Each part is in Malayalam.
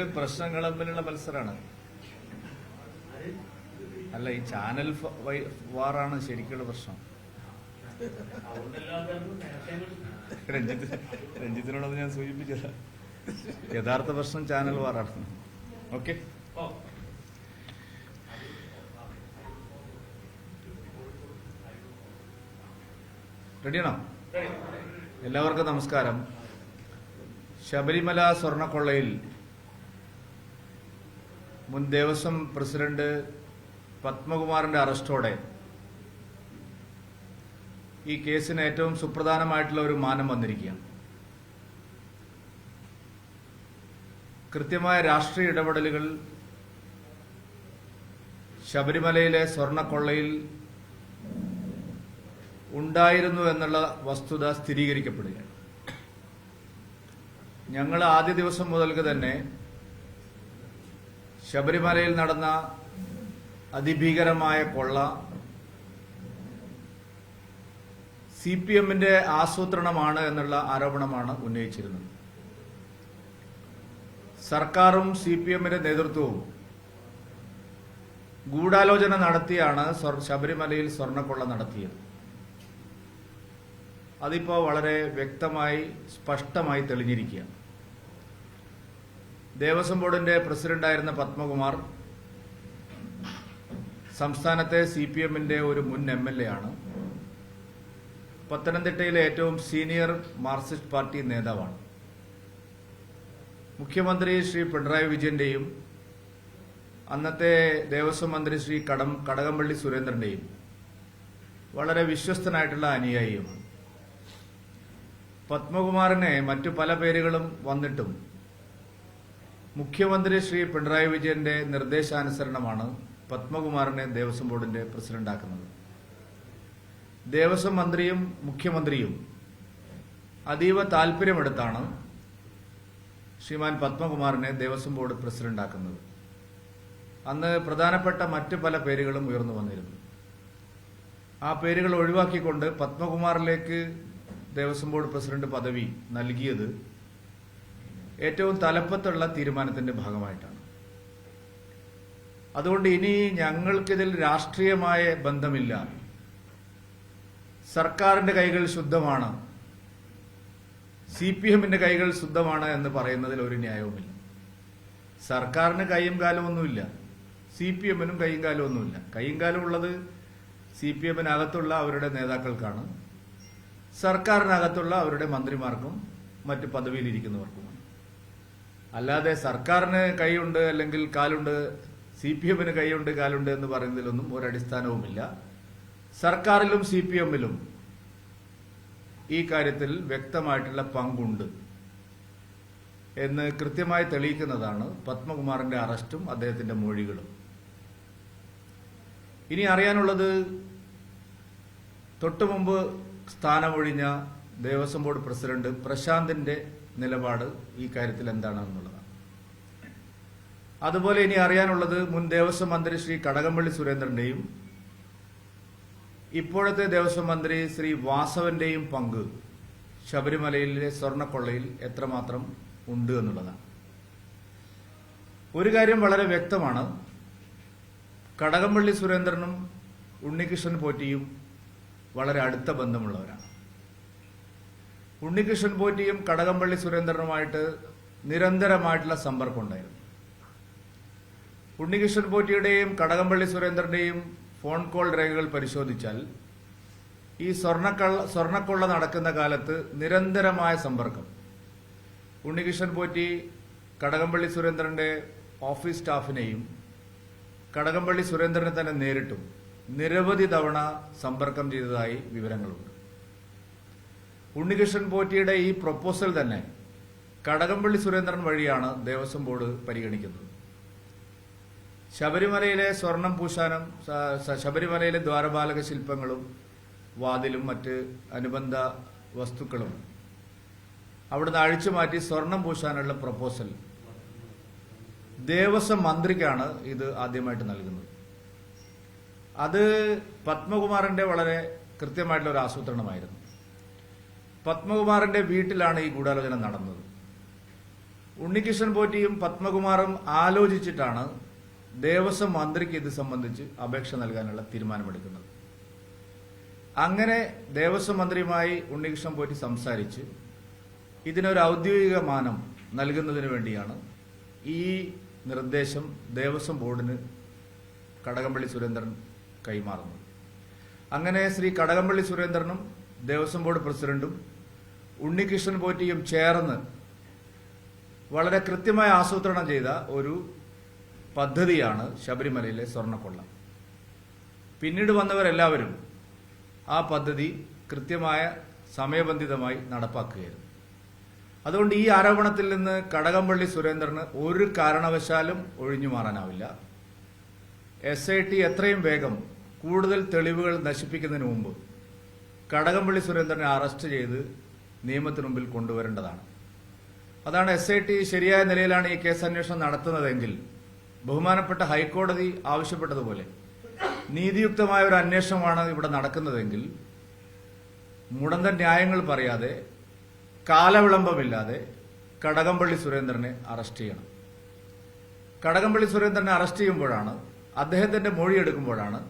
പ്രശ്നങ്ങൾ തമ്മിലുള്ള മത്സരമാണ് അല്ല ഈ ചാനൽ വാറാണ് ശരിക്കുള്ള പ്രശ്നം. രഞ്ജിത്ത് രഞ്ജിത്തിനോടത് ഞാൻ സൂചിപ്പിച്ചത്. യഥാർത്ഥ പ്രശ്നം ചാനൽ വാറാണ്. ഓക്കെ? റെഡിയാണോ? എല്ലാവർക്കും നമസ്കാരം. ശബരിമല സ്വർണക്കൊള്ളയിൽ മുൻ ദേവസ്വം പ്രസിഡന്റ് പത്മകുമാറിന്റെ അറസ്റ്റോടെ ഈ കേസിന് ഏറ്റവും സുപ്രധാനമായിട്ടുള്ള ഒരു മാനം വന്നിരിക്കുകയാണ്. കൃത്യമായ രാഷ്ട്രീയ ഇടപെടലുകൾ ശബരിമലയിലെ സ്വർണക്കൊള്ളയിൽ ഉണ്ടായിരുന്നു എന്നുള്ള വസ്തുത സ്ഥിരീകരിക്കപ്പെടുകയാണ്. ഞങ്ങൾ ആദ്യ ദിവസം മുതൽക്ക് തന്നെ ശബരിമലയിൽ നടന്ന അതിഭീകരമായ കൊള്ള സി പി എമ്മിന്റെ ആസൂത്രണമാണ് എന്നുള്ള ആരോപണമാണ് ഉന്നയിച്ചിരുന്നത്. സർക്കാരും സി പി എമ്മിന്റെ നേതൃത്വവും ഗൂഢാലോചന നടത്തിയാണ് ശബരിമലയിൽ സ്വർണക്കൊള്ള നടത്തിയത്. അതിപ്പോ വളരെ വ്യക്തമായി സ്പഷ്ടമായി തെളിഞ്ഞിരിക്കുകയാണ്. ദേവസ്വം ബോർഡിന്റെ പ്രസിഡന്റായിരുന്ന പത്മകുമാർ സംസ്ഥാനത്തെ സി പി എമ്മിന്റെ ഒരു മുൻ എം എൽ എ ആണ്. പത്തനംതിട്ടയിലെ ഏറ്റവും സീനിയർ മാർക്സിസ്റ്റ് പാർട്ടി നേതാവാണ്. മുഖ്യമന്ത്രി ശ്രീ പിണറായി വിജയന്റെയും അന്നത്തെ ദേവസ്വം മന്ത്രി ശ്രീ കടം കടകംപള്ളി സുരേന്ദ്രന്റെയും വളരെ വിശ്വസ്തനായിട്ടുള്ള അനുയായിയുമാണ് പത്മകുമാറിനെ മറ്റു പല പേരുകളും വന്നിട്ടും മുഖ്യമന്ത്രി ശ്രീ പിണറായി വിജയന്റെ നിർദ്ദേശാനുസരണമാണ് പത്മകുമാറിനെ ദേവസ്വം ബോർഡിന്റെ പ്രസിഡന്റാക്കുന്നത്. ദേവസ്വം മന്ത്രിയും മുഖ്യമന്ത്രിയും അതീവ താൽപര്യമെടുത്താണ് ശ്രീമാൻ പത്മകുമാറിനെ ദേവസ്വം ബോർഡ് പ്രസിഡന്റാക്കുന്നത്. അന്ന് പ്രധാനപ്പെട്ട മറ്റു പല പേരുകളും ഉയർന്നു വന്നിരുന്നു. ആ പേരുകൾ ഒഴിവാക്കിക്കൊണ്ട് പത്മകുമാറിലേക്ക് ദേവസ്വം ബോർഡ് പ്രസിഡന്റ് പദവി നൽകിയത് ഏറ്റവും തലപ്പത്തുള്ള തീരുമാനത്തിന്റെ ഭാഗമായിട്ടാണ്. അതുകൊണ്ട് ഇനി ഞങ്ങൾക്കിതിൽ രാഷ്ട്രീയമായ ബന്ധമില്ല. സർക്കാരിന്റെ കൈകൾ ശുദ്ധമാണ്. സി പി എമ്മിന്റെ കൈകൾ ശുദ്ധമാണ് എന്ന് പറയുന്നതിൽ ഒരു ന്യായവുമില്ല. സർക്കാരിന് കൈയും കാലം ഒന്നുമില്ല. സി പി എമ്മിനും കൈയും കാലം ഒന്നുമില്ല. കൈയും കാലം ഉള്ളത് സി പി എമ്മിനകത്തുള്ള അവരുടെ നേതാക്കൾക്കാണ്. സർക്കാരിനകത്തുള്ള അവരുടെ മന്ത്രിമാർക്കും മറ്റ് പദവിയിലിരിക്കുന്നവർക്കുമാണ്. അല്ലാതെ സർക്കാരിന് കൈയുണ്ട് അല്ലെങ്കിൽ കാലുണ്ട് സി പി എമ്മിന് കൈയുണ്ട് കാലുണ്ട് എന്ന് പറയുന്നതിലൊന്നും ഒരടിസ്ഥാനവുമില്ല. സർക്കാരിലും സി പി എമ്മിലും ഈ കാര്യത്തിൽ വ്യക്തമായിട്ടുള്ള പങ്കുണ്ട് എന്ന് കൃത്യമായി തെളിയിക്കുന്നതാണ് പത്മകുമാറിന്റെ അറസ്റ്റും അദ്ദേഹത്തിന്റെ മൊഴികളും. ഇനി അറിയാനുള്ളത് തൊട്ടുമുമ്പ് സ്ഥാനമൊഴിഞ്ഞ ദേവസ്വം ബോർഡ് പ്രസിഡന്റ് പ്രശാന്തിന്റെ നിലപാട് ഈ കാര്യത്തിൽ എന്താണ് എന്നുള്ളതാണ് അതുപോലെ ഇനി അറിയാനുള്ളത് മുൻ ദേവസ്വം മന്ത്രി ശ്രീ കടകംപള്ളി സുരേന്ദ്രന്റെയും ഇപ്പോഴത്തെ ദേവസ്വം മന്ത്രി ശ്രീ വാസവന്റെയും പങ്ക് ശബരിമലയിലെ സ്വർണക്കൊള്ളയിൽ എത്രമാത്രം ഉണ്ട് എന്നുള്ളതാണ്. ഒരു കാര്യം വളരെ വ്യക്തമാണ്. കടകംപള്ളി സുരേന്ദ്രനും ഉണ്ണികൃഷ്ണൻ പോറ്റിയും വളരെ അടുത്ത ബന്ധമുള്ളവരാണ്. ഉണ്ണികൃഷ്ണൻ പോറ്റിയും കടകംപള്ളി സുരേന്ദ്രനുമായിട്ട് നിരന്തരമായിട്ടുള്ള സമ്പർക്കം ഉണ്ടായിരുന്നു ഉണ്ണികൃഷ്ണൻ പോറ്റിയുടെയും കടകംപള്ളി സുരേന്ദ്രന്റെയും ഫോൺ കോൾ രേഖകൾ പരിശോധിച്ചാൽ ഈ സ്വർണക്കള്ള സ്വർണക്കൊള്ള നടക്കുന്ന കാലത്ത് നിരന്തരമായ സമ്പർക്കം. ഉണ്ണികൃഷ്ണൻ പോറ്റി കടകംപള്ളി സുരേന്ദ്രന്റെ ഓഫീസ് സ്റ്റാഫിനെയും കടകംപള്ളി സുരേന്ദ്രനെ തന്നെ നേരിട്ടും നിരവധി തവണ സമ്പർക്കം ചെയ്തതായി വിവരങ്ങളുണ്ട്. ഉണ്ണികൃഷ്ണൻ പോറ്റിയുടെ ഈ പ്രപ്പോസൽ തന്നെ കടകംപള്ളി സുരേന്ദ്രൻ വഴിയാണ് ദേവസ്വം ബോർഡ് പരിഗണിക്കുന്നത്. ശബരിമലയിലെ സ്വർണം പൂശാനും ശബരിമലയിലെ ദ്വാരപാലക ശില്പങ്ങളും വാതിലും മറ്റ് അനുബന്ധ വസ്തുക്കളും അവിടുന്ന് അഴിച്ചു മാറ്റി സ്വർണം പൂശാനുള്ള പ്രപ്പോസൽ ദേവസ്വം മന്ത്രിക്കാണ് ഇത് ആദ്യമായിട്ട് നൽകുന്നത്. അത് പത്മകുമാറിന്റെ വളരെ കൃത്യമായിട്ടുള്ള ഒരു ആസൂത്രണമായിരുന്നു. പത്മകുമാറിന്റെ വീട്ടിലാണ് ഈ ഗൂഢാലോചന നടന്നത്. ഉണ്ണികൃഷ്ണൻ പോറ്റിയും പത്മകുമാറും ആലോചിച്ചിട്ടാണ് ദേവസ്വം മന്ത്രിക്ക് ഇത് സംബന്ധിച്ച് അപേക്ഷ നൽകാനുള്ള തീരുമാനമെടുക്കുന്നത്. അങ്ങനെ ദേവസ്വം മന്ത്രിയുമായി ഉണ്ണികൃഷ്ണൻ പോറ്റി സംസാരിച്ച് ഇതിനൊരു ഔദ്യോഗിക മാനം നൽകുന്നതിന് വേണ്ടിയാണ് ഈ നിർദ്ദേശം ദേവസ്വം ബോർഡിന് കടകംപള്ളി സുരേന്ദ്രൻ കൈമാറുന്നത്. അങ്ങനെ ശ്രീ കടകംപള്ളി സുരേന്ദ്രനും ദേവസ്വം ബോർഡ് പ്രസിഡന്റും ഉണ്ണികൃഷ്ണൻ പോറ്റിയും ചേർന്ന് വളരെ കൃത്യമായി ആസൂത്രണം ചെയ്ത ഒരു പദ്ധതിയാണ് ശബരിമലയിലെ സ്വർണക്കൊള്ള. പിന്നീട് വന്നവരെല്ലാവരും ആ പദ്ധതി കൃത്യമായ സമയബന്ധിതമായി നടപ്പാക്കുകയായിരുന്നു. അതുകൊണ്ട് ഈ ആരോപണത്തിൽ നിന്ന് കടകംപള്ളി സുരേന്ദ്രന് ഒരു കാരണവശാലും ഒഴിഞ്ഞു മാറാനാവില്ല. എസ് ഐ ടി എത്രയും വേഗം കൂടുതൽ തെളിവുകൾ നശിപ്പിക്കുന്നതിന് മുമ്പ് കടകംപള്ളി സുരേന്ദ്രനെ അറസ്റ്റ് ചെയ്ത് നിയമത്തിന് മുമ്പിൽ കൊണ്ടുവരേണ്ടതാണ്. അതാണ് എസ് ഐ ടി ശരിയായ നിലയിലാണ് ഈ കേസ് അന്വേഷണം നടത്തുന്നതെങ്കിൽ ബഹുമാനപ്പെട്ട ഹൈക്കോടതി ആവശ്യപ്പെട്ടതുപോലെ നീതിയുക്തമായ ഒരു അന്വേഷണമാണ് ഇവിടെ നടക്കുന്നതെങ്കിൽ മുടന്ത ന്യായങ്ങൾ പറയാതെ കാലവിളംബമില്ലാതെ കടകംപള്ളി സുരേന്ദ്രനെ അറസ്റ്റ് ചെയ്യണം. കടകംപള്ളി സുരേന്ദ്രനെ അറസ്റ്റ് ചെയ്യുമ്പോഴാണ് അദ്ദേഹത്തിന്റെ മൊഴിയെടുക്കുമ്പോഴാണ്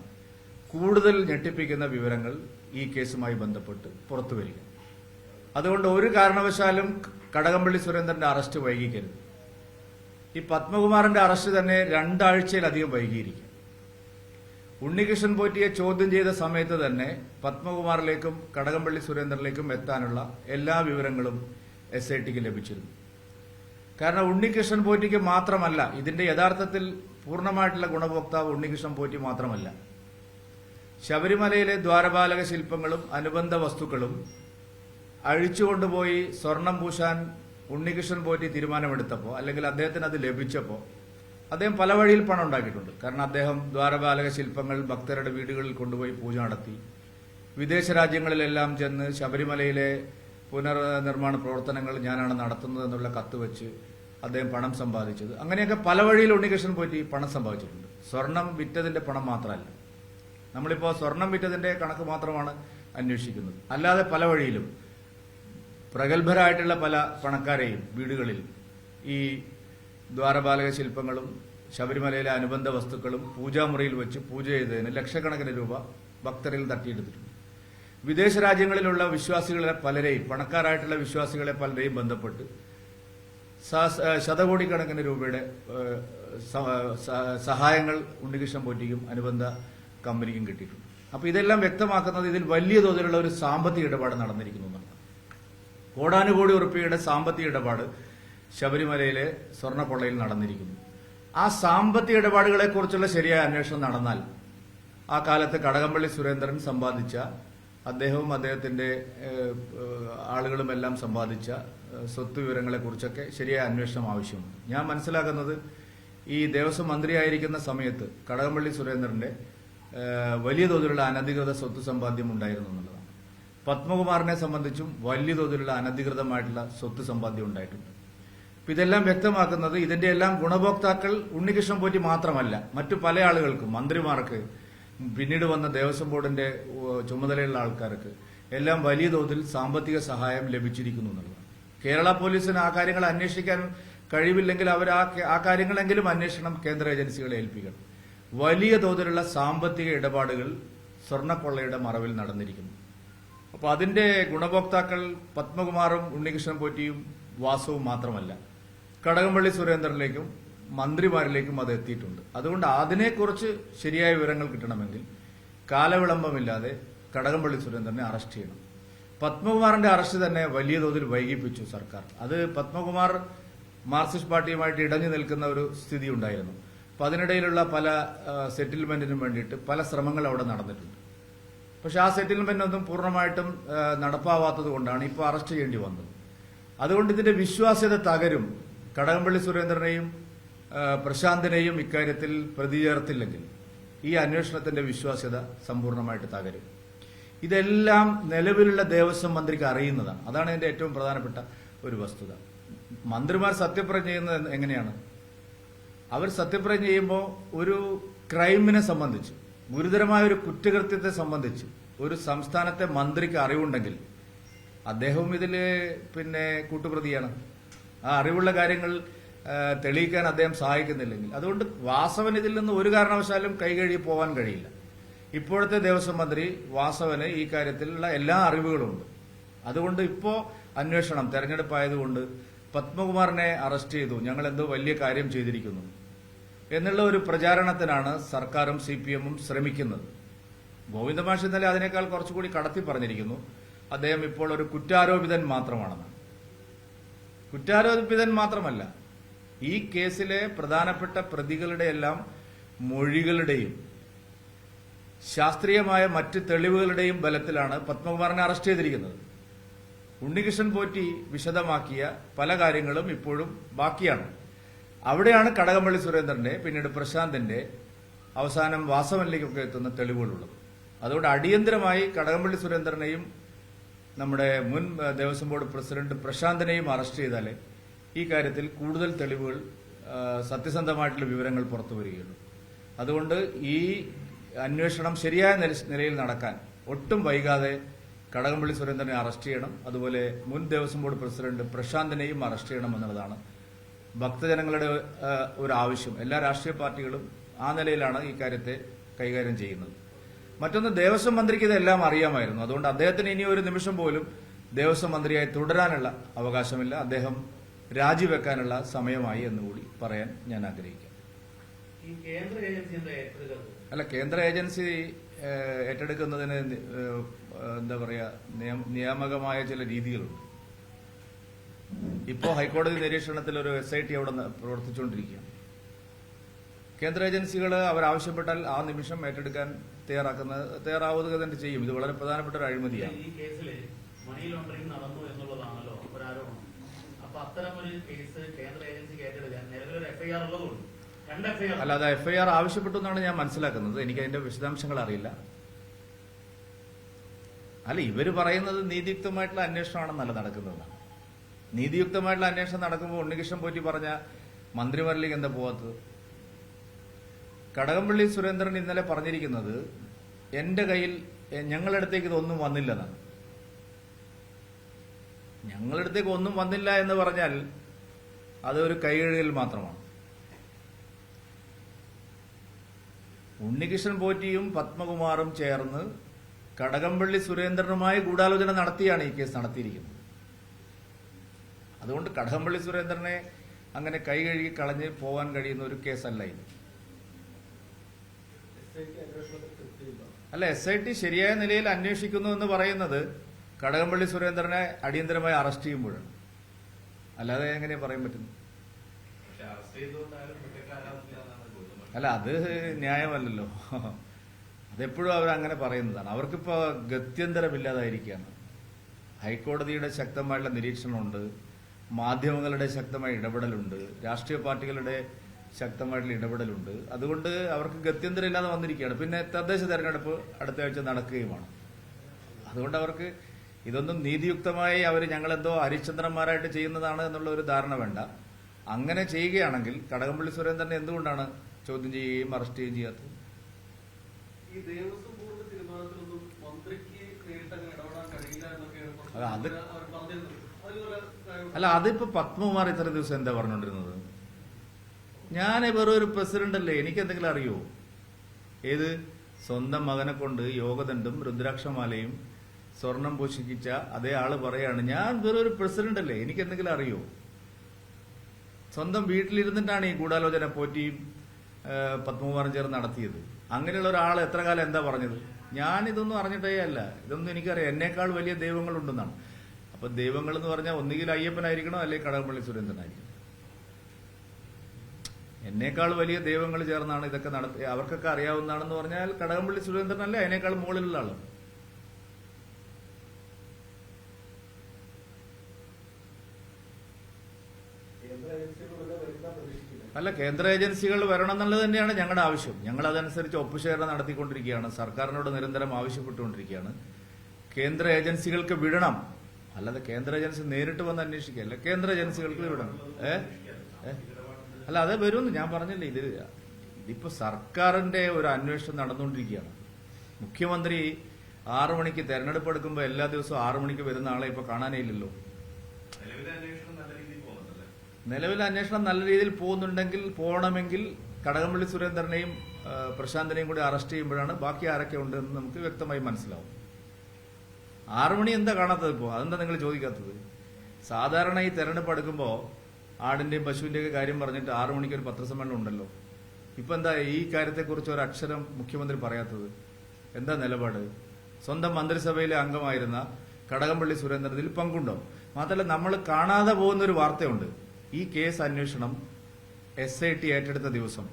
കൂടുതൽ ഞെട്ടിപ്പിക്കുന്ന വിവരങ്ങൾ ഈ കേസുമായി ബന്ധപ്പെട്ട് പുറത്തുവരിക. അതുകൊണ്ട് ഒരു കാരണവശാലും കടകംപള്ളി സുരേന്ദ്രന്റെ അറസ്റ്റ് വൈകിക്കരുത്. ഈ പത്മകുമാറിന്റെ അറസ്റ്റ് തന്നെ രണ്ടാഴ്ചയിലധികം വൈകിയിരിക്കും. ഉണ്ണികൃഷ്ണൻ പോറ്റിയെ ചോദ്യം ചെയ്ത സമയത്ത് തന്നെ പത്മകുമാറിലേക്കും കടകംപള്ളി സുരേന്ദ്രനിലേക്കും എത്താനുള്ള എല്ലാ വിവരങ്ങളും എസ് ഐ ടിക്ക് ലഭിച്ചിരുന്നു. കാരണം ഉണ്ണികൃഷ്ണൻ പോറ്റിക്ക് മാത്രമല്ല ഇതിന്റെ യഥാർത്ഥത്തിൽ പൂർണമായിട്ടുള്ള ഗുണഭോക്താവ് ഉണ്ണികൃഷ്ണൻ പോറ്റി മാത്രമല്ല. ശബരിമലയിലെ ദ്വാരപാലക ശില്പങ്ങളും അനുബന്ധ വസ്തുക്കളും അഴിച്ചുകൊണ്ടുപോയി സ്വർണം പൂശാൻ ഉണ്ണികൃഷ്ണൻ പോറ്റി തീരുമാനമെടുത്തപ്പോൾ അല്ലെങ്കിൽ അദ്ദേഹത്തിന് അത് ലഭിച്ചപ്പോൾ അദ്ദേഹം പല വഴിയിൽ പണം ഉണ്ടാക്കിയിട്ടുണ്ട്. കാരണം അദ്ദേഹം ദ്വാരപാലക ശില്പങ്ങൾ ഭക്തരുടെ വീടുകളിൽ കൊണ്ടുപോയി പൂജ നടത്തി. വിദേശ രാജ്യങ്ങളിലെല്ലാം ചെന്ന് ശബരിമലയിലെ പുനർനിർമ്മാണ പ്രവർത്തനങ്ങൾ ഞാനാണ് നടത്തുന്നത് എന്നുള്ള കത്ത് വെച്ച് അദ്ദേഹം പണം സമ്പാദിച്ചത്. അങ്ങനെയൊക്കെ പല വഴിയിൽ ഉണ്ണികൃഷ്ണൻ പോറ്റി പണം സമ്പാദിച്ചിട്ടുണ്ട്. സ്വർണം വിറ്റതിന്റെ പണം മാത്രമല്ല. നമ്മളിപ്പോൾ സ്വർണം വിറ്റതിന്റെ കണക്ക് മാത്രമാണ് അന്വേഷിക്കുന്നത്. അല്ലാതെ പല വഴിയിലും പ്രഗത്ഭരായിട്ടുള്ള പല പണക്കാരെയും വീടുകളിൽ ഈ ദ്വാരപാലക ശില്പങ്ങളും ശബരിമലയിലെ അനുബന്ധ വസ്തുക്കളും പൂജാമുറിയിൽ വെച്ച് പൂജ ചെയ്തതിന് ലക്ഷക്കണക്കിന് രൂപ ഭക്തരിൽ തട്ടിയെടുത്തിട്ടുണ്ട്. വിദേശ രാജ്യങ്ങളിലുള്ള വിശ്വാസികളെ പലരെയും പണക്കാരായിട്ടുള്ള വിശ്വാസികളെ പലരെയും ബന്ധപ്പെട്ട് ശതകോടിക്കണക്കിന് രൂപയുടെ സഹായങ്ങൾ ഉണ്ണികൃഷ്ണൻ പോറ്റിക്കും അനുബന്ധ കമ്പനിക്കും കിട്ടിയിട്ടുണ്ട്. അപ്പൊ ഇതെല്ലാം വ്യക്തമാക്കുന്നത് ഇതിൽ വലിയ തോതിലുള്ള ഒരു സാമ്പത്തിക ഇടപാട് നടന്നിരിക്കുന്നു എന്നുള്ളതാണ് കോടാനുകോടി ഉറുപ്പിയുടെ സാമ്പത്തിക ഇടപാട് ശബരിമലയിലെ സ്വർണക്കൊള്ളയിൽ നടന്നിരിക്കുന്നു. ആ സാമ്പത്തിക ഇടപാടുകളെ കുറിച്ചുള്ള ശരിയായ അന്വേഷണം നടന്നാൽ ആ കാലത്ത് കടകംപള്ളി സുരേന്ദ്രൻ സമ്പാദിച്ച അദ്ദേഹവും അദ്ദേഹത്തിന്റെ ആളുകളും എല്ലാം സമ്പാദിച്ച സ്വത്ത് വിവരങ്ങളെ കുറിച്ചൊക്കെ ശരിയായ അന്വേഷണം ആവശ്യമാണ്. ഞാൻ മനസ്സിലാക്കുന്നത് ഈ ദേവസ്വം മന്ത്രിയായിരിക്കുന്ന സമയത്ത് കടകംപള്ളി സുരേന്ദ്രന്റെ വലിയ തോതിലുള്ള അനധികൃത സ്വത്ത് സമ്പാദ്യം ഉണ്ടായിരുന്നു എന്നുള്ളതാണ്. പത്മകുമാറിനെ സംബന്ധിച്ചും വലിയ തോതിലുള്ള അനധികൃതമായിട്ടുള്ള സ്വത്ത് സമ്പാദ്യം ഉണ്ടായിട്ടുണ്ട്. അപ്പൊ ഇതെല്ലാം വ്യക്തമാക്കുന്നത് ഇതിന്റെ എല്ലാം ഗുണഭോക്താക്കൾ ഉണ്ണികൃഷ്ണൻ പോറ്റി മാത്രമല്ല മറ്റു പല ആളുകൾക്കും മന്ത്രിമാർക്ക് പിന്നീട് വന്ന ദേവസ്വം ബോർഡിന്റെ ചുമതലയുള്ള ആൾക്കാർക്ക് എല്ലാം വലിയ തോതിൽ സാമ്പത്തിക സഹായം ലഭിച്ചിരിക്കുന്നു എന്നുള്ളതാണ്. കേരള പോലീസിന് ആ കാര്യങ്ങൾ അന്വേഷിക്കാൻ കഴിവില്ലെങ്കിൽ അവർ ആ കാര്യങ്ങളെങ്കിലും അന്വേഷണം കേന്ദ്ര ഏജൻസികളെ ഏൽപ്പിക്കണം. വലിയ തോതിലുള്ള സാമ്പത്തിക ഇടപാടുകൾ സ്വർണക്കൊള്ളയുടെ മറവിൽ നടന്നിരിക്കുന്നു. അപ്പൊ അതിന്റെ ഗുണഭോക്താക്കൾ പത്മകുമാറും ഉണ്ണികൃഷ്ണൻ പോറ്റിയും വാസവും മാത്രമല്ല. കടകംപള്ളി സുരേന്ദ്രനിലേക്കും മന്ത്രിമാരിലേക്കും അത് എത്തിയിട്ടുണ്ട്. അതുകൊണ്ട് അതിനെക്കുറിച്ച് ശരിയായ വിവരങ്ങൾ കിട്ടണമെങ്കിൽ കാലവിളംബമില്ലാതെ കടകംപള്ളി സുരേന്ദ്രനെ അറസ്റ്റ് ചെയ്യണം. പത്മകുമാറിന്റെ അറസ്റ്റ് തന്നെ വലിയ തോതിൽ വൈകിപ്പിച്ചു സർക്കാർ. അത് പത്മകുമാർ മാർക്സിസ്റ്റ് പാർട്ടിയുമായിട്ട് ഇടഞ്ഞു നിൽക്കുന്ന ഒരു സ്ഥിതി ഉണ്ടായിരുന്നു. അപ്പൊ അതിനിടയിലുള്ള പല സെറ്റിൽമെന്റിനും വേണ്ടിയിട്ട് പല ശ്രമങ്ങൾ അവിടെ നടന്നിട്ടുണ്ട്. പക്ഷെ ആ സെറ്റിൽമെന്റ് ഒന്നും പൂർണമായിട്ടും നടപ്പാവാത്തത് കൊണ്ടാണ് ഇപ്പോൾ അറസ്റ്റ് ചെയ്യേണ്ടി വന്നത്. അതുകൊണ്ട് ഇതിന്റെ വിശ്വാസ്യത തകരും. കടകംപള്ളി സുരേന്ദ്രനെയും പ്രശാന്തിനെയും ഇക്കാര്യത്തിൽ പ്രതി ചേർത്തില്ലെങ്കിൽ ഈ അന്വേഷണത്തിന്റെ വിശ്വാസ്യത സമ്പൂർണമായിട്ട് തകരും. ഇതെല്ലാം നിലവിലുള്ള ദേവസ്വം മന്ത്രിക്ക് അറിയുന്നതാണ്. അതാണ് എന്റെ ഏറ്റവും പ്രധാനപ്പെട്ട ഒരു വസ്തുത. മന്ത്രിമാർ സത്യപ്രജ്ഞ ചെയ്യുന്നത് എങ്ങനെയാണ്? അവർ സത്യപ്രജ്ഞ ചെയ്യുമ്പോൾ ഒരു ക്രൈമിനെ സംബന്ധിച്ച് ഗുരുതരമായ ഒരു കുറ്റകൃത്യത്തെ സംബന്ധിച്ച് ഒരു സംസ്ഥാനത്തെ മന്ത്രിക്ക് അറിവുണ്ടെങ്കിൽ അദ്ദേഹവും ഇതിൽ പിന്നെ കൂട്ടുപ്രതിയാണ്. ആ അറിവുള്ള കാര്യങ്ങൾ തെളിയിക്കാൻ അദ്ദേഹം സഹായിക്കുന്നില്ലെങ്കിൽ. അതുകൊണ്ട് വാസവൻ ഇതിൽ നിന്ന് ഒരു കാരണവശാലും കൈകഴുകി പോകാൻ കഴിയില്ല. ഇപ്പോഴത്തെ ദേവസ്വം മന്ത്രി വാസവന് ഈ കാര്യത്തിലുള്ള എല്ലാ അറിവുകളുമുണ്ട് അതുകൊണ്ട് ഇപ്പോ അന്വേഷണം തെരഞ്ഞെടുപ്പായതുകൊണ്ട് പത്മകുമാറിനെ അറസ്റ്റ് ചെയ്തു. ഞങ്ങൾ എന്തോ വലിയ കാര്യം ചെയ്തിരിക്കുന്നു. എന്നുള്ള ഒരു പ്രചാരണത്തിനാണ് സർക്കാരും സി പി എമ്മും ശ്രമിക്കുന്നത് ഗോവിന്ദമാഷ് ഇന്നലെ അതിനേക്കാൾ കുറച്ചുകൂടി കടത്തി പറഞ്ഞിരിക്കുന്നു. അദ്ദേഹം ഇപ്പോൾ ഒരു കുറ്റാരോപിതൻ മാത്രമാണെന്ന്. കുറ്റാരോപിതൻ മാത്രമല്ല ഈ കേസിലെ പ്രധാനപ്പെട്ട പ്രതികളുടെ എല്ലാം മൊഴികളുടെയും ശാസ്ത്രീയമായ മറ്റ് തെളിവുകളുടെയും ബലത്തിലാണ് പത്മകുമാറിനെ അറസ്റ്റ് ചെയ്തിരിക്കുന്നത്. ഉണ്ണികൃഷ്ണൻ പോറ്റി വിശദമാക്കിയ പല കാര്യങ്ങളും ഇപ്പോഴും ബാക്കിയാണ്. അവിടെയാണ് കടകംപള്ളി സുരേന്ദ്രന്റെ പിന്നീട് പ്രശാന്തിന്റെ അവസാനം വാസവനിലേക്കൊക്കെ എത്തുന്ന തെളിവുകളുള്ളത്. അതുകൊണ്ട് അടിയന്തരമായി കടകംപള്ളി സുരേന്ദ്രനെയും നമ്മുടെ മുൻ ദേവസ്വം ബോർഡ് പ്രസിഡന്റ് പ്രശാന്തിനെയും അറസ്റ്റ് ചെയ്താലേ ഈ കാര്യത്തിൽ കൂടുതൽ തെളിവുകൾ സത്യസന്ധമായിട്ടുള്ള വിവരങ്ങൾ പുറത്തു വരികയുള്ളൂ. അതുകൊണ്ട് ഈ അന്വേഷണം ശരിയായ നിലയിൽ നടക്കാൻ ഒട്ടും വൈകാതെ കടകംപള്ളി സുരേന്ദ്രനെ അറസ്റ്റ് ചെയ്യണം. അതുപോലെ മുൻ ദേവസ്വം ബോർഡ് പ്രസിഡന്റ് പ്രശാന്തിനെയും അറസ്റ്റ് ചെയ്യണം എന്നുള്ളതാണ് ഭക്തജനങ്ങളുടെ ഒരു ആവശ്യം എല്ലാ രാഷ്ട്രീയ പാർട്ടികളും ആ നിലയിലാണ് ഈ കാര്യത്തെ കൈകാര്യം ചെയ്യുന്നത്. മറ്റൊന്ന് ദേവസ്വം മന്ത്രിക്ക് ഇതെല്ലാം അറിയാമായിരുന്നു. അതുകൊണ്ട് അദ്ദേഹത്തിന് ഇനി ഒരു നിമിഷം പോലും ദേവസ്വം മന്ത്രിയായി തുടരാനുള്ള അവകാശമില്ല. അദ്ദേഹം രാജിവെക്കാനുള്ള സമയമായി എന്നുകൂടി പറയാൻ ഞാൻ ആഗ്രഹിക്കാം അല്ല കേന്ദ്ര ഏജൻസി ഏറ്റെടുക്കുന്നതിന് എന്താ പറയുക നിയമകമായ ചില രീതികളുണ്ട്. ഇപ്പോ ഹൈക്കോടതി നിരീക്ഷണത്തിൽ ഒരു എസ് ഐ ടി അവിടെ പ്രവർത്തിച്ചുകൊണ്ടിരിക്കുകയാണ് കേന്ദ്ര ഏജൻസികൾ അവരാവശ്യപ്പെട്ടാൽ ആ നിമിഷം ഏറ്റെടുക്കാൻ തയ്യാറാക്കുന്ന തയ്യാറാവുക തന്നെ ചെയ്യും. ഇത് വളരെ പ്രധാനപ്പെട്ട ഒരു അഴിമതിയാണ്. ഈ കേസിൽ മണി ലോണ്ടറിംഗ് നടന്നു എന്നുള്ളതാണല്ലോ ഒരു ആരോപണം അപ്പൊ അത്തരം ഒരു കേസ് കേന്ദ്ര ഏജൻസിക്ക് ഏറ്റെടുക്കാൻ നിലവിലൊരു എഫ്ഐആർ ഉള്ളതുകൊണ്ട് എഫ്ഐആർ അല്ലാതെ എഫ്ഐആർ ആവശ്യപ്പെട്ടു എന്നാണ് ഞാൻ മനസ്സിലാക്കുന്നത്. എനിക്ക് അതിന്റെ വിശദാംശങ്ങൾ അറിയില്ല. അല്ല ഇവർ പറയുന്നത് നീതിയുക്തമായിട്ടുള്ള അന്വേഷണമാണെന്നല്ല നടക്കുന്നതാണ് നീതിയുക്തമായിട്ടുള്ള അന്വേഷണം നടക്കുമ്പോൾ ഉണ്ണികൃഷ്ണൻ പോറ്റി പറഞ്ഞ മന്ത്രിമാരിലേക്ക് എന്താ പോവാത്തത്? കടകംപള്ളി സുരേന്ദ്രൻ ഇന്നലെ പറഞ്ഞിരിക്കുന്നത് എന്റെ കയ്യിൽ ഞങ്ങളുടെ അടുത്തേക്ക് ഇതൊന്നും വന്നില്ലെന്നാണ്. ഞങ്ങളുടെ അടുത്തേക്ക് ഒന്നും വന്നില്ല എന്ന് പറഞ്ഞാൽ അതൊരു കൈകഴുകൽ മാത്രമാണ്. ഉണ്ണികൃഷ്ണൻ പോറ്റിയും പത്മകുമാറും ചേർന്ന് കടകംപള്ളി സുരേന്ദ്രനുമായി ഗൂഢാലോചന നടത്തിയാണ് ഈ കേസ് നടത്തിയിരിക്കുന്നത്. അതുകൊണ്ട് കടകംപള്ളി സുരേന്ദ്രനെ അങ്ങനെ കൈ കഴുകി കളഞ്ഞ് പോകാൻ കഴിയുന്ന ഒരു കേസല്ല ഇത്. അല്ല എസ് ഐ ടി ശരിയായ നിലയിൽ അന്വേഷിക്കുന്നു എന്ന് പറയുന്നത് കടകംപള്ളി സുരേന്ദ്രനെ അടിയന്തരമായി അറസ്റ്റ് ചെയ്യുമ്പോഴാണ്. അല്ലാതെ എങ്ങനെ പറയാൻ പറ്റുന്നു അല്ല അത് ന്യായമല്ലല്ലോ. അതെപ്പോഴും അവരങ്ങനെ പറയുന്നതാണ്. അവർക്കിപ്പോ ഗത്യന്തരമില്ലാതായിരിക്കുകയാണ്. ഹൈക്കോടതിയുടെ ശക്തമായിട്ടുള്ള നിരീക്ഷണമുണ്ട്. മാധ്യമങ്ങളുടെ ശക്തമായ ഇടപെടലുണ്ട്. രാഷ്ട്രീയ പാർട്ടികളുടെ ശക്തമായിട്ടുള്ള ഇടപെടലുണ്ട്. അതുകൊണ്ട് അവർക്ക് ഗത്യന്തരമില്ലാതെ വന്നിരിക്കുകയാണ്. പിന്നെ തദ്ദേശ തെരഞ്ഞെടുപ്പ് അടുത്ത ആഴ്ച നടക്കുകയുമാണ്. അതുകൊണ്ട് അവർക്ക് ഇതൊന്നും നീതിയുക്തമായി അവർ ഞങ്ങളെന്തോ ഹരിശ്ചന്ദ്രന്മാരായിട്ട് ചെയ്യുന്നതാണ് എന്നുള്ള ഒരു ധാരണ വേണ്ട. അങ്ങനെ ചെയ്യുകയാണെങ്കിൽ കടകംപള്ളി സുരേന്ദ്രനെ എന്തുകൊണ്ടാണ് ചോദ്യം ചെയ്യുകയും അറസ്റ്റ് ചെയ്യുകയും ചെയ്യാത്തത്? അത് അല്ല അതിപ്പോ പത്മകുമാർ ഇത്ര ദിവസം എന്താ പറഞ്ഞുകൊണ്ടിരുന്നത് ഞാൻ വെറും ഒരു പ്രസിഡന്റ് അല്ലേ എനിക്ക് എന്തെങ്കിലും അറിയോ? ഏത്? സ്വന്തം മകനെ കൊണ്ട് യോഗദണ്ഡും രുദ്രാക്ഷമാലയും സ്വർണം പോഷിപ്പിച്ച അതേ ആൾ പറയാണ്. ഞാൻ വെറും ഒരു പ്രസിഡന്റ് അല്ലേ എനിക്ക് എന്തെങ്കിലും അറിയോ? സ്വന്തം വീട്ടിലിരുന്നിട്ടാണ് ഈ ഗൂഢാലോചന പോറ്റിയും പത്മകുമാറും ചേർന്ന് നടത്തിയത്. അങ്ങനെയുള്ള ഒരാൾ എത്ര കാലം എന്താ പറഞ്ഞത്? ഞാൻ ഇതൊന്നും അറിഞ്ഞിട്ടേ അല്ല. ഇതൊന്നും എനിക്കറിയാം. എന്നേക്കാൾ വലിയ ദൈവങ്ങളുണ്ടെന്നാണ്. അപ്പൊ ദൈവങ്ങൾ എന്ന് പറഞ്ഞാൽ ഒന്നുകിൽ അയ്യപ്പനായിരിക്കണം അല്ലെങ്കിൽ കടകംപള്ളി സുരേന്ദ്രനായിരിക്കണം? എന്നേക്കാൾ വലിയ ദൈവങ്ങൾ ചേർന്നാണ് ഇതൊക്കെ നടത്തി അവർക്കൊക്കെ അറിയാവുന്നതാണെന്ന് പറഞ്ഞാൽ കടകംപള്ളി സുരേന്ദ്രനല്ലേ? അതിനേക്കാൾ മുകളിലുള്ള ആൾ. അല്ല കേന്ദ്ര ഏജൻസികൾ വരണം എന്നുള്ളത് തന്നെയാണ് ഞങ്ങളുടെ ആവശ്യം. ഞങ്ങൾ അതനുസരിച്ച് ഒപ്പുശേഖരണം നടത്തിക്കൊണ്ടിരിക്കുകയാണ്. സർക്കാരിനോട് നിരന്തരം ആവശ്യപ്പെട്ടുകൊണ്ടിരിക്കുകയാണ്. കേന്ദ്ര ഏജൻസികൾക്ക് വിടണം. അല്ലാതെ കേന്ദ്ര ഏജൻസി നേരിട്ട് വന്ന് അന്വേഷിക്കുകയല്ല കേന്ദ്ര ഏജൻസികൾക്ക് വിടണം ഏ? അല്ല അത് വരുമെന്ന് ഞാൻ പറഞ്ഞില്ലേ ഇത് ഇതിപ്പോ സർക്കാരിന്റെ ഒരു അന്വേഷണം നടന്നുകൊണ്ടിരിക്കുകയാണ്. മുഖ്യമന്ത്രി ആറു മണിക്ക് തെരഞ്ഞെടുപ്പ് എടുക്കുമ്പോൾ എല്ലാ ദിവസവും ആറു മണിക്ക് വരുന്ന ആളെ ഇപ്പൊ കാണാനേ ഇല്ലല്ലോ നിലവിലെ അന്വേഷണം നല്ല രീതിയിൽ പോകുന്നുണ്ടല്ലേ? നിലവിൽ അന്വേഷണം നല്ല രീതിയിൽ പോകുന്നുണ്ടെങ്കിൽ പോകണമെങ്കിൽ കടകംപള്ളി സുരേന്ദ്രനെയും പ്രശാന്തനെയും കൂടി അറസ്റ്റ് ചെയ്യുമ്പോഴാണ് ബാക്കി ആരൊക്കെ ഉണ്ടെന്ന് നമുക്ക് വ്യക്തമായി മനസ്സിലാവും. മണി എന്താ കാണാത്തത് ഇപ്പോ? അതെന്താ നിങ്ങൾ ചോദിക്കാത്തത്? സാധാരണ ഈ തെരഞ്ഞെടുപ്പ് അടുക്കുമ്പോൾ ആടിന്റെയും പശുവിന്റെയും കാര്യം പറഞ്ഞിട്ട് ആറു മണിക്ക് ഒരു പത്രസമ്മേളനം ഉണ്ടല്ലോ. ഇപ്പൊ എന്താ ഈ കാര്യത്തെക്കുറിച്ച് ഒരു അക്ഷരം മുഖ്യമന്ത്രി പറയാത്തത്? എന്താ നിലപാട്? സ്വന്തം മന്ത്രിസഭയിലെ അംഗമായിരുന്ന കടകംപള്ളി സുരേന്ദ്രൻ ഇതിൽ പങ്കുണ്ടോ? മാത്രമല്ല നമ്മൾ കാണാതെ പോകുന്ന ഒരു വാർത്തയുണ്ട്. ഈ കേസ് അന്വേഷണം എസ് ഐ ടി ഏറ്റെടുത്ത ദിവസം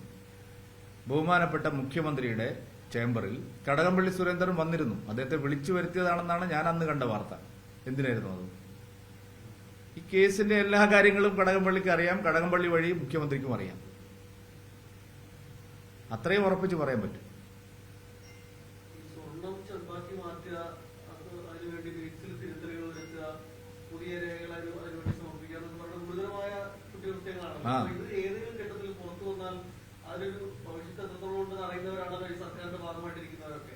ബഹുമാനപ്പെട്ട മുഖ്യമന്ത്രിയുടെ ചേംബറിൽ കടകംപള്ളി സുരേന്ദ്രൻ വന്നിരുന്നു. അദ്ദേഹത്തെ വിളിച്ചു വരുത്തിയതാണെന്നാണ് ഞാൻ അന്ന് കണ്ട വാർത്ത. എന്തിനായിരുന്നു അത്? ഈ കേസിന്റെ എല്ലാ കാര്യങ്ങളും കടകംപള്ളിക്ക് അറിയാം. കടകംപള്ളി വഴി മുഖ്യമന്ത്രിക്കും അറിയാം. അത്രയും ഉറപ്പിച്ച് പറയാൻ പറ്റും. ഈ സ്വർണം ചെമ്പാക്കി മാറ്റുക അത് അതിനുവേണ്ടി ബീച്ചിൽ തിരുത്തലുകൾ വരുത്തുക പുതിയ രേഖകൾ അതിന് അതിനുവേണ്ടി സമർപ്പിക്കുക എന്നൊക്കെ പറഞ്ഞ ഗുരുതരമായ കുറ്റകൃത്യങ്ങളാണ് ആ. അപ്പൊ ഇത് ഏതെങ്കിലും ഘട്ടത്തിൽ പുറത്തു വന്നാൽ അതിനൊരു ഈ സർക്കാരിന്റെ ഭാഗമായിട്ടിരിക്കുന്നവരൊക്കെ?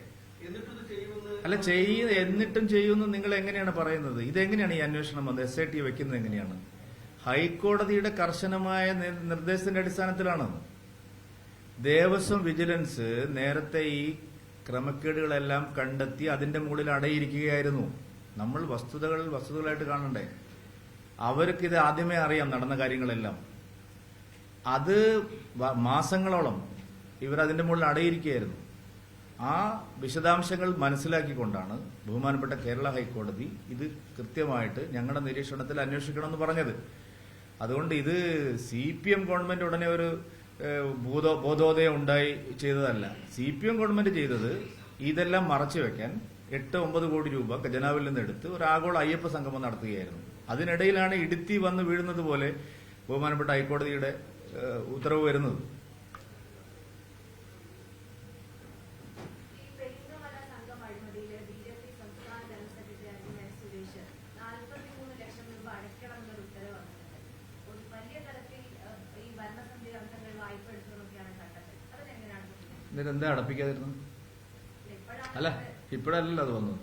അല്ല ചെയ്യ എന്നിട്ടും ചെയ്യുമെന്ന് നിങ്ങൾ എങ്ങനെയാണ് പറയുന്നത്? ഇതെങ്ങനെയാണ് ഈ അന്വേഷണം വന്നത്? എസ് ഐ ടി വെക്കുന്നത് എങ്ങനെയാണ്? ഹൈക്കോടതിയുടെ കർശനമായ നിർദ്ദേശത്തിന്റെ അടിസ്ഥാനത്തിലാണ്. ദേവസ്വം വിജിലൻസ് നേരത്തെ ഈ ക്രമക്കേടുകളെല്ലാം കണ്ടെത്തി അതിന്റെ മുകളിൽ അടയിരിക്കുകയായിരുന്നു. നമ്മൾ വസ്തുതകൾ വസ്തുതകളായിട്ട് കാണണ്ടേ? അവർക്ക് ഇത് ആദ്യമേ അറിയാം നടന്ന കാര്യങ്ങളെല്ലാം. അത് മാസങ്ങളോളം ഇവർ അതിന്റെ മുകളിൽ അടയിരിക്കുകയായിരുന്നു. ആ വിശദാംശങ്ങൾ മനസ്സിലാക്കിക്കൊണ്ടാണ് ബഹുമാനപ്പെട്ട കേരള ഹൈക്കോടതി ഇത് കൃത്യമായിട്ട് ഞങ്ങളുടെ നിരീക്ഷണത്തിൽ അന്വേഷിക്കണമെന്ന് പറഞ്ഞത്. അതുകൊണ്ട് ഇത് സി പി എം ഗവൺമെന്റ് ഉടനെ ഒരു ബോധോ ബോധോദയം ഉണ്ടായി ചെയ്തതല്ല. സി പി എം ഗവൺമെന്റ് ചെയ്തത് ഇതെല്ലാം മറച്ചു വെക്കാൻ എട്ട് ഒമ്പത് കോടി രൂപ ഖജനാവിൽ നിന്ന് എടുത്ത് ഒരു ആഗോള അയ്യപ്പ സംഗമം നടത്തുകയായിരുന്നു. അതിനിടയിലാണ് ഇടുത്തി വന്ന് വീഴുന്നത് പോലെ ബഹുമാനപ്പെട്ട ഹൈക്കോടതിയുടെ ഉത്തരവ് വരുന്നത്. എന്നിട്ട് എന്താ അടപ്പിക്കാതിരുന്നു അല്ല ഇപ്പോഴല്ലല്ലോ അത് വന്നത്.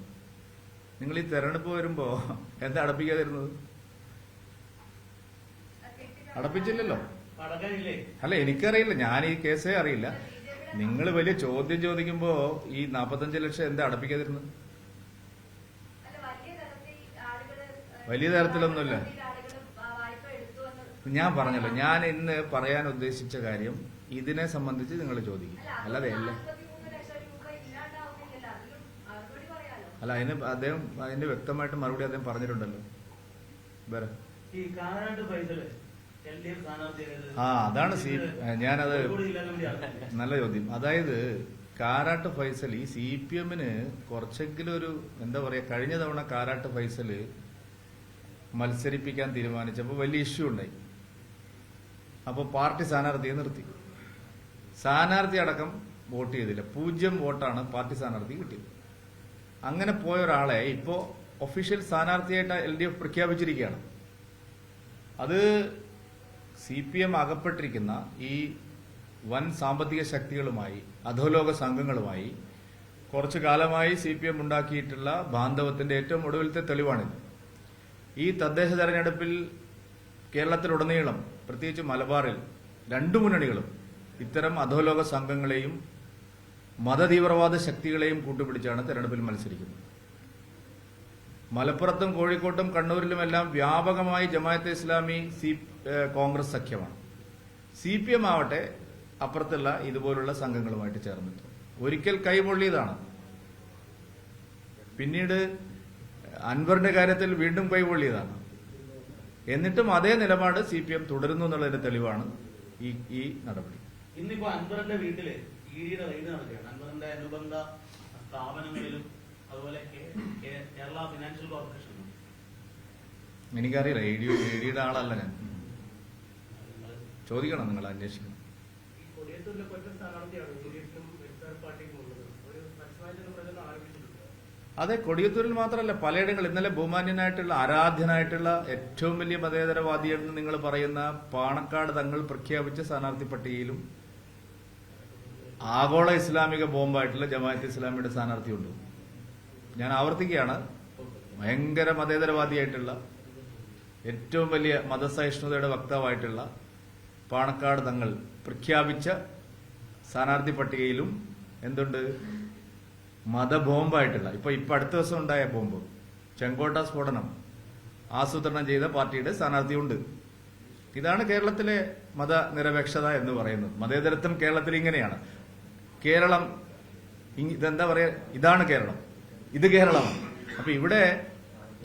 നിങ്ങൾ ഈ തെരഞ്ഞെടുപ്പ് വരുമ്പോ എന്താ അടപ്പിക്കാതിരുന്നത്? അടപ്പിച്ചില്ലല്ലോ. അല്ല എനിക്കറിയില്ല. ഞാൻ ഈ കേസേ അറിയില്ല. നിങ്ങൾ വലിയ ചോദ്യം ചോദിക്കുമ്പോ ഈ നാപ്പത്തഞ്ച് ലക്ഷം എന്താ അടപ്പിക്കാതിരുന്നത്? വലിയ തരത്തിലൊന്നുമില്ല. ഞാൻ പറഞ്ഞല്ലോ ഞാൻ ഇന്ന് പറയാൻ ഉദ്ദേശിച്ച കാര്യം ഇതിനെ സംബന്ധിച്ച് നിങ്ങൾ ചോദിക്കും. അല്ലാതെ അല്ല 43 ലക്ഷം രൂപ ഇല്ലാണ്ടാവുന്നില്ലല്ലോ. അതിലും മറുപടി പറയാലോ. അല്ല അതിന് അദ്ദേഹം അതിന് വ്യക്തമായിട്ട് മറുപടി അദ്ദേഹം പറഞ്ഞിട്ടുണ്ടല്ലോ വേറെ ആ അതാണ് സി ഞാനത്. നല്ല ചോദ്യം അതായത് കാരാട്ട് ഫൈസൽ ഈ സി പി എമ്മിന് കുറച്ചെങ്കിലും ഒരു എന്താ പറയാ കഴിഞ്ഞ തവണ കാരാട്ട് ഫൈസൽ മത്സരിപ്പിക്കാൻ തീരുമാനിച്ചപ്പോൾ വലിയ ഇഷ്യൂ ഉണ്ടായി അപ്പോൾ പാർട്ടി സ്ഥാനാർത്ഥിയെ നിർത്തി സ്ഥാനാർത്ഥി അടക്കം വോട്ട് ചെയ്തില്ല. പൂജ്യം വോട്ടാണ് പാർട്ടി സ്ഥാനാർത്ഥി കിട്ടിയത്. അങ്ങനെ പോയ ഒരാളെ ഇപ്പോ ഒഫീഷ്യൽ സ്ഥാനാർത്ഥിയായിട്ട് എൽ ഡി എഫ് പ്രഖ്യാപിച്ചിരിക്കുകയാണ്. അത് സി പി എം അകപ്പെട്ടിരിക്കുന്ന ഈ വൻ സാമ്പത്തിക ശക്തികളുമായി അധോലോക സംഘങ്ങളുമായി കുറച്ചു കാലമായി സി പി എം ഉണ്ടാക്കിയിട്ടുള്ള ബാന്ധവത്തിന്റെ ഏറ്റവും ഒടുവിലത്തെ തെളിവാണിത്. ഈ തദ്ദേശ തെരഞ്ഞെടുപ്പിൽ കേരളത്തിലുടനീളം പ്രത്യേകിച്ച് മലബാറിൽ രണ്ടു മുന്നണികളും ഇത്തരം അധോലോക സംഘങ്ങളെയും മതതീവ്രവാദ ശക്തികളെയും കൂട്ടുപിടിച്ചാണ് തെരഞ്ഞെടുപ്പിൽ മത്സരിക്കുന്നത്. മലപ്പുറത്തും കോഴിക്കോട്ടും കണ്ണൂരിലുമെല്ലാം വ്യാപകമായി ജമാഅത്തെ ഇസ്ലാമി സി കോൺഗ്രസ് സഖ്യമാണ്. സി പി എം ആവട്ടെ അപ്പുറത്തുള്ള ഇതുപോലുള്ള സംഘങ്ങളുമായിട്ട് ചേർന്നിട്ട് ഒരിക്കൽ കൈപൊള്ളിയതാണ്. പിന്നീട് അൻവറിന്റെ കാര്യത്തിൽ വീണ്ടും കൈപൊള്ളിയതാണ്. എന്നിട്ടും അതേ നിലപാട് സി പി എം തുടരുന്നു എന്നുള്ളതിന്റെ തെളിവാണ് ഈ ഈ നടപടി. ഇന്നിപ്പോ അൻവറിന്റെ വീട്ടിൽ ഇഡിയുടെ റെയ്ഡ് നടക്കുകയാണ്. അൻവറിന്റെ അനുബന്ധ സ്ഥാപനങ്ങളിലും അതുപോലെ കേരള ഫിനാൻഷ്യൽ കോർപ്പറേഷനും എനിക്കറിയില്ല എ ഇഡിയുടെ ആളല്ല ഞാൻ. ചോദിക്കണം നിങ്ങൾ അന്വേഷിക്കണം. കൊടിയത്തൂരിലെ ഒറ്റ സ്ഥാനാർത്ഥിയാണ്. യു ഡി എഫിനും വെൽഫെയർ പാർട്ടിക്കും ഉള്ളത്. ഒരു പ്രചരണം ആരംഭിച്ചിട്ടുണ്ട്. അതെ കൊടിയത്തൂരിൽ മാത്രമല്ല പലയിടങ്ങളിൽ ഇന്നലെ ബഹുമാന്യനായിട്ടുള്ള ആരാധ്യനായിട്ടുള്ള ഏറ്റവും വലിയ മതേതരവാദിയെന്ന് നിങ്ങൾ പറയുന്ന പാണക്കാട് തങ്ങൾ പ്രഖ്യാപിച്ച സ്ഥാനാർത്ഥി പട്ടികയിലും ആഗോള ഇസ്ലാമിക ബോംബായിട്ടുള്ള ജമാഅത്ത് ഇസ്ലാമിയുടെ സ്ഥാനാർത്ഥിയുണ്ട്. ഞാൻ ആവർത്തിക്കുകയാണ്. ഭയങ്കര മതേതരവാദിയായിട്ടുള്ള ഏറ്റവും വലിയ മതസഹിഷ്ണുതയുടെ വക്താവായിട്ടുള്ള പാണക്കാട് തങ്ങൾ പ്രഖ്യാപിച്ച സ്ഥാനാർത്ഥി പട്ടികയിലും എന്തുണ്ട്? മതബോംബായിട്ടുള്ള ഇപ്പൊ ഇപ്പൊ അടുത്ത ദിവസം ഉണ്ടായ ബോംബ് ചെങ്കോട്ട സ്ഫോടനം ആസൂത്രണം ചെയ്ത പാർട്ടിയുടെ സ്ഥാനാർത്ഥിയുണ്ട്. ഇതാണ് കേരളത്തിലെ മതനിരപേക്ഷത എന്ന് പറയുന്നത്. മതേതരത്വം കേരളത്തിൽ ഇങ്ങനെയാണ്. കേരളം ഇതെന്താ പറയാ? ഇതാണ് കേരളം. ഇത് കേരളമാണ് അപ്പൊ ഇവിടെ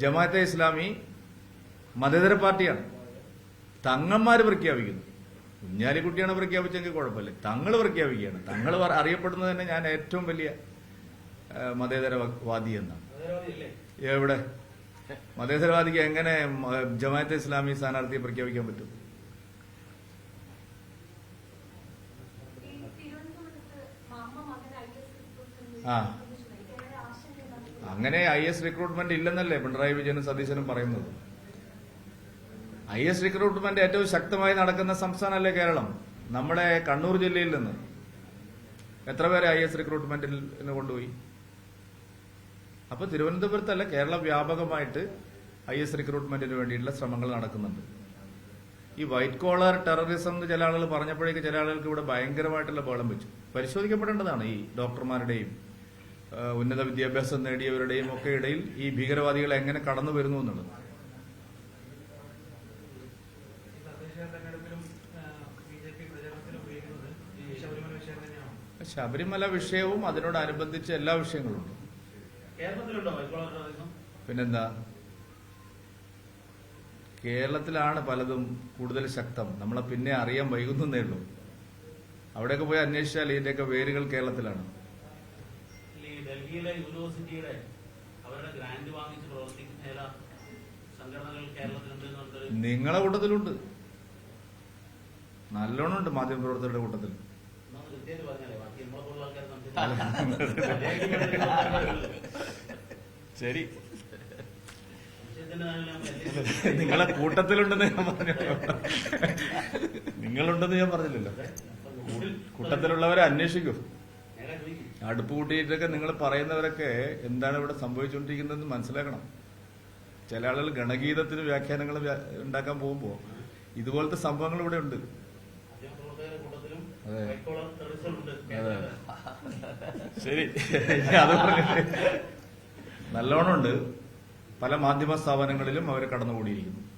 ജമാഅത്തെ ഇസ്ലാമി മതേതര പാർട്ടിയാണ്. തങ്ങന്മാര് പ്രഖ്യാപിക്കുന്നു. കുഞ്ഞാലിക്കുട്ടിയാണ് പ്രഖ്യാപിച്ചെങ്കിൽ കുഴപ്പമില്ല. തങ്ങൾ പ്രഖ്യാപിക്കുകയാണ്. തങ്ങൾ അറിയപ്പെടുന്നത് തന്നെ ഞാൻ ഏറ്റവും വലിയ മതേതരവാദി എന്നാണ്. എവിടെ? മതേതരവാദിക്ക് എങ്ങനെ ജമാഅത്തെ ഇസ്ലാമി സ്ഥാനാർത്ഥിയെ പ്രഖ്യാപിക്കാൻ പറ്റും ഈ തിരുവനന്തപുരത്ത് അമ്മ മകൻ ഐ എസ് ആ. അങ്ങനെ ഐ എസ് റിക്രൂട്ട്മെന്റ് ഇല്ലെന്നല്ലേ പിണറായി വിജയനും സതീശനും പറയുന്നത്. ഐ എസ് റിക്രൂട്ട്മെന്റ് ഏറ്റവും ശക്തമായി നടക്കുന്ന സംസ്ഥാനമല്ലേ കേരളം? നമ്മുടെ കണ്ണൂർ ജില്ലയിൽ നിന്ന്. എത്ര പേരെ ഐ എസ് റിക്രൂട്ട്മെന്റിൽ നിന്ന് കൊണ്ടുപോയി? അപ്പൊ തിരുവനന്തപുരത്തല്ല കേരള വ്യാപകമായിട്ട് ഐ എസ് റിക്രൂട്ട്മെന്റിന് വേണ്ടിയിട്ടുള്ള ശ്രമങ്ങൾ നടക്കുന്നുണ്ട്. ഈ വൈറ്റ് കോളർ ടെററിസം എന്ന് ചില ആളുകൾ പറഞ്ഞപ്പോഴേക്ക് ചില ആളുകൾക്ക് ഇവിടെ ഭയങ്കരമായിട്ടുള്ള ബഹളം വെച്ചു. പരിശോധിക്കപ്പെടേണ്ടതാണ് ഈ ഡോക്ടർമാരുടെയും ഉന്നത വിദ്യാഭ്യാസം നേടിയവരുടെയും ഒക്കെ ഇടയിൽ ഈ ഭീകരവാദികൾ എങ്ങനെ കടന്നു വരുന്നു എന്നുള്ളത്. ശബരിമല വിഷയവും അതിനോടനുബന്ധിച്ച് എല്ലാ വിഷയങ്ങളും പിന്നെന്താ? കേരളത്തിലാണ് പലതും കൂടുതൽ ശക്തം. നമ്മളെ പിന്നെ അറിയാൻ വൈകുന്നേ ഉള്ളൂ. അവിടെയൊക്കെ പോയി അന്വേഷിച്ചാൽ ഇതിന്റെയൊക്കെ വേരുകൾ കേരളത്തിലാണ്. ഡൽഹിയിലെ യൂണിവേഴ്സിറ്റിയുടെ അവരുടെ ഗ്രാന്റ് വാങ്ങിച്ച് പ്രവർത്തിക്കുന്ന ചില സംഘടനകൾ കേരളത്തിലുണ്ട് നിങ്ങളുടെ നിങ്ങളെ കൂട്ടത്തിലുണ്ട്. നല്ലോണം ഉണ്ട് മാധ്യമപ്രവർത്തകരുടെ കൂട്ടത്തിൽ. ശരി. നിങ്ങളെ കൂട്ടത്തിലുണ്ടെന്ന് ഞാൻ പറഞ്ഞു. നിങ്ങളുണ്ടെന്ന് ഞാൻ പറഞ്ഞില്ലല്ലോ. കൂട്ടത്തിലുള്ളവരെ അന്വേഷിക്കൂ. അടുപ്പ് കൂട്ടിയിട്ടൊക്കെ നിങ്ങൾ പറയുന്നവരൊക്കെ എന്താണ് ഇവിടെ സംഭവിച്ചുകൊണ്ടിരിക്കുന്നതെന്ന് മനസ്സിലാക്കണം. ചില ആളുകൾ ഗണഗീതത്തിന് വ്യാഖ്യാനങ്ങൾ ഉണ്ടാക്കാൻ പോകുമ്പോൾ ഇതുപോലത്തെ സംഭവങ്ങൾ ഇവിടെ ഉണ്ട്. അതെ. ശരി. അത് നല്ലോണമുണ്ട് നല്ലോണം ഉണ്ട്. പല മാധ്യമ സ്ഥാപനങ്ങളിലും അവർ കടന്നുകൂടിയിരിക്കുന്നു.